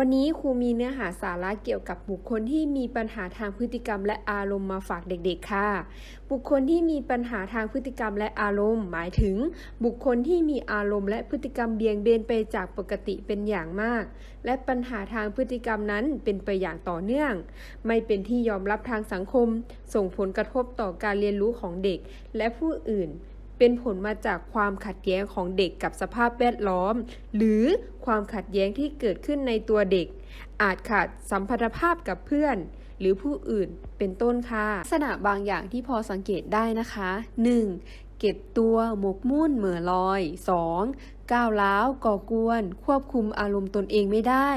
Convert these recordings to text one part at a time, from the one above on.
วันนี้ครูมีเนื้อหาสาระเกี่ยวกับบุคคลที่มีปัญหาทางพฤติกรรมและอารมณ์มาฝากเด็กๆ ค่ะ บุคคลที่มีปัญหาทางพฤติกรรมและอารมณ์ หมายถึง บุคคลที่มีอารมณ์และพฤติกรรมเบี่ยงเบนไปจากปกติเป็นอย่างมาก และปัญหาทางพฤติกรรมนั้นเป็นไปอย่างต่อเนื่อง ไม่เป็นที่ยอมรับทางสังคม ส่งผลกระทบต่อการเรียนรู้ของเด็กและผู้อื่น เป็นผลมาจากความขัดแย้งของเด็กกับสภาพแวดล้อม หรือความขัดแย้งที่เกิดขึ้นในตัวเด็ก อาจขาดสัมพันธภาพกับเพื่อน หรือผู้อื่นเป็นต้นค่ะลักษณะบางอย่างที่พอสังเกตได้นะคะ 1. เก็บตัวหมกมุ่นเหม่อลอย 2. ก้าวร้าวก่อกวน ควบคุมอารมณ์ตนเองไม่ได้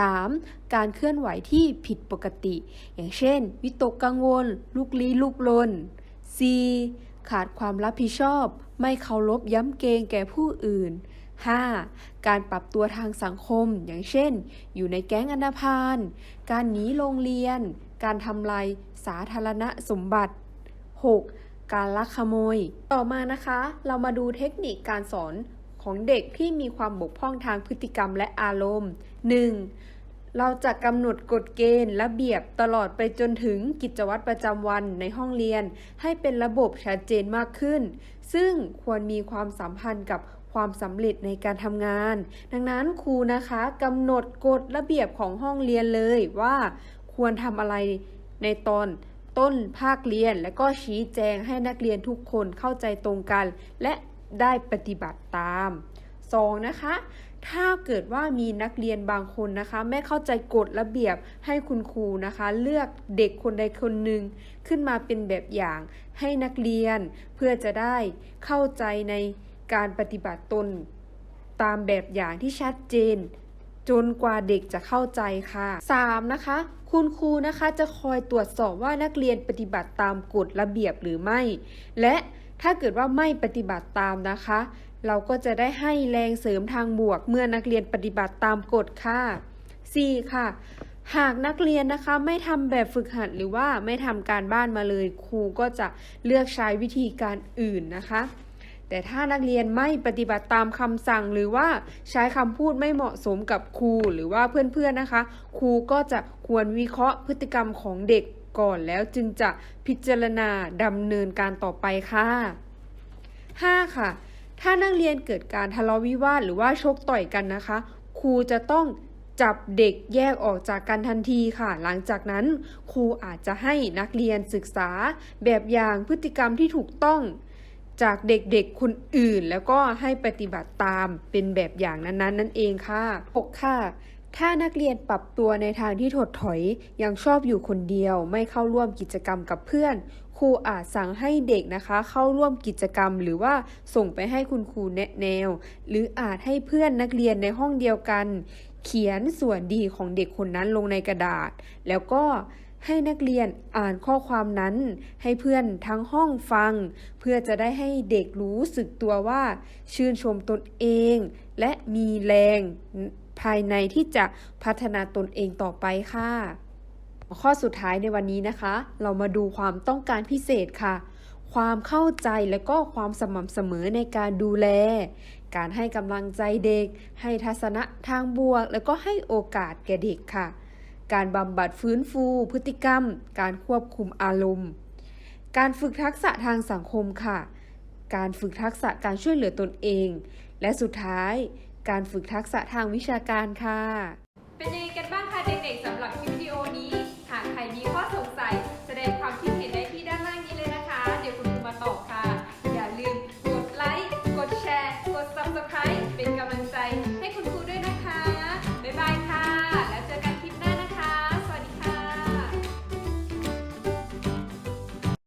3. การเคลื่อนไหวที่ผิดปกติ อย่างเช่น วิตกกังวล ลุกลี้ลุกลน 4. ขาดความรับผิดชอบ ไม่เคารพย้ำเกรงแก่ผู้อื่น 5. การปรับตัวทางสังคม อย่างเช่น อยู่ในแก๊งอันดพาลการหนีโรงเรียน การทำลายสาธารณสมบัติ 6. การลักขโมย ต่อมานะคะ เรามาดูเทคนิคการสอนของเด็กที่มีความบกพร่องทางพฤติกรรมและอารมณ์ 1. เราจะกำหนดกฎเกณฑ์ ระเบียบตลอดไปจนถึงกิจวัตรประจำวันในห้องเรียน ให้เป็นระบบชัดเจนมากขึ้น ซึ่งควรมีความสัมพันธ์กับความสำเร็จในการทำงาน ดังนั้นครูนะคะกำหนดกฎระเบียบของห้องเรียนเลยว่าควรทำอะไรในตอนต้นภาคเรียน และก็ชี้แจงให้นักเรียนทุกคนเข้าใจตรงกัน และได้ปฏิบัติตาม 2. นะคะ ถ้าเกิดว่ามีนักเรียนบางคนนะคะ ไม่เข้าใจกฎระเบียบให้คุณครูนะคะ เลือกเด็กคนใดคนหนึ่งขึ้นมาเป็นแบบอย่างให้นักเรียนเพื่อจะได้เข้าใจในการปฏิบัติตน ตามแบบอย่างที่ชัดเจน จนกว่าเด็กจะเข้าใจค่ะ 3. นะคะ คุณครูนะคะจะคอยตรวจสอบว่านักเรียนปฏิบัติตามกฎระเบียบหรือไม่ และถ้าเกิดว่าไม่ปฏิบัติตามนะคะ เราก็จะได้ให้แรงเสริมทางบวกเมื่อนักเรียนปฏิบัติตามกฎค่ะ 4. ค่ะ หากนักเรียนนะคะไม่ทำแบบฝึกหัดหรือว่าไม่ทำการบ้านมาเลยครูก็จะเลือกใช้วิธีการอื่นนะคะ แต่ถ้านักเรียนไม่ปฏิบัติตามคำสั่งหรือว่าใช้คำพูดไม่เหมาะสมกับครูหรือว่าเพื่อนๆนะคะ ครูก็จะควรวิเคราะห์พฤติกรรมของเด็กก่อนแล้วจึงจะพิจารณาดำเนินการต่อไปค่ะ 5. ค่ะ ถ้านักเรียนเกิดการทะเลาะวิวาทหรือว่าชกต่อยกันนะคะ ครูจะต้องจับเด็กแยกออกจากกันทันทีค่ะ หลังจากนั้นครูอาจจะให้นักเรียนศึกษาแบบอย่างพฤติกรรมที่ถูกต้อง จากเด็กๆคนอื่น แล้วก็ให้ปฏิบัติตามเป็นแบบอย่างนั้นๆ นั่นเองค่ะ 6. ค่ะ ถ้านักเรียนปรับตัวในทางที่ถดถอย ยังชอบอยู่คนเดียว ไม่เข้าร่วมกิจกรรมกับเพื่อน ครูอาจสั่งให้เด็กนะคะ เข้าร่วมกิจกรรม หรือว่าส่งไปให้คุณครูแนะแนว หรืออาจให้เพื่อนนักเรียนในห้องเดียวกัน เขียนส่วนดีของเด็กคนนั้นลงในกระดาษ แล้วก็ให้นักเรียนอ่านข้อความนั้น ให้เพื่อนทั้งห้องฟัง เพื่อจะได้ให้เด็กรู้สึกตัวว่า ชื่นชมตนเอง และมีแรง ภายในที่จะพัฒนาตนเองต่อไปค่ะ ข้อสุดท้ายในวันนี้นะคะ เรามาดูความต้องการพิเศษค่ะ ความเข้าใจและก็ความสม่ำเสมอในการดูแล การให้กำลังใจเด็ก ให้ทัศนะทางบวก แล้วก็ให้โอกาสแก่เด็กค่ะ การบำบัดฟื้นฟู พฤติกรรม การควบคุมอารมณ์ การฝึกทักษะทางสังคมค่ะการฝึกทักษะการช่วยเหลือตนเอง และสุดท้าย การฝึกทักษะทางวิชาการค่ะ เป็นยังไงกันบ้าง